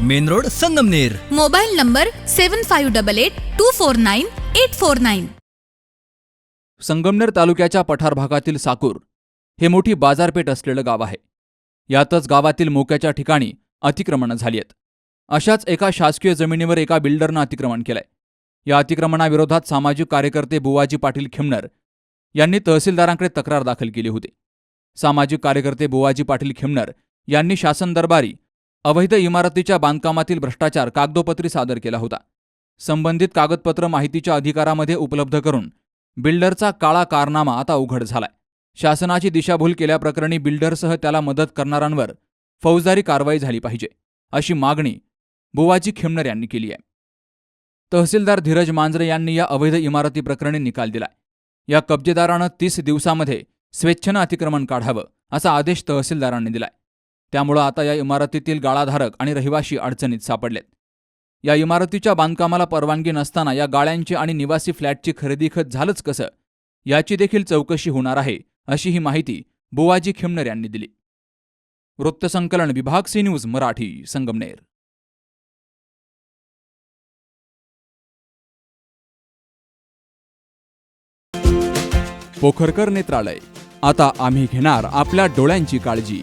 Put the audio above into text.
Main road Sangamner. Mobile number seven five double eight two four nine eight four nine Sangamner तालुक्याच्या पठार भागातील साकूर हे मोठी बाजारपेठ असलेलं गाव आहे. यातच गावातील मोक्याच्या ठिकाणी अतिक्रमणं झाली आहेत अशाच एका शासकीय जमिनीवर एका बिल्डरनं अतिक्रमण केलंय. या अतिक्रमणाविरोधात सामाजिक कार्यकर्ते बुवाजी पाटील खिमनर यांनी तहसीलदारांकडे तक्रार दाखल केली होती. सामाजिक कार्यकर्ते बुवाजी पाटील खिमनर यांनी शासन दरबारी अवैध इमारतीच्या बांधकामातील भ्रष्टाचार कागदोपत्री सादर केला होता. संबंधित कागदपत्र माहितीच्या अधिकारामध्ये उपलब्ध करून बिल्डरचा काळा कारनामा आता उघड झालाय. शासनाची दिशाभूल केल्याप्रकरणी बिल्डरसह त्याला मदत करणाऱ्यांवर फौजदारी कारवाई झाली पाहिजे अशी मागणी बुवाजी खिमनर यांनी केली आहे. तहसीलदार धीरज मांजरे यांनी या अवैध इमारती प्रकरणी निकाल दिलाय. या कब्जेदारानं तीस दिवसामध्ये स्वेच्छेनं अतिक्रमण काढावं असा आदेश तहसीलदारांनी दिलाय. त्यामुळं आता या इमारतीतील गाळाधारक आणि रहिवाशी अडचणीत सापडलेत. या इमारतीच्या बांधकामाला परवानगी नसताना या गाळ्यांची आणि निवासी फ्लॅटची खरेदी खत झालंच कसं? याची देखील चौकशी होणार आहे अशी ही माहिती बुवाजी खिमनर यांनी दिली. वृत्तसंकलन विभाग सी न्यूज मराठी संगमनेर. पोखरकर नेत्रालय. आता आम्ही घेणार आपल्या डोळ्यांची काळजी.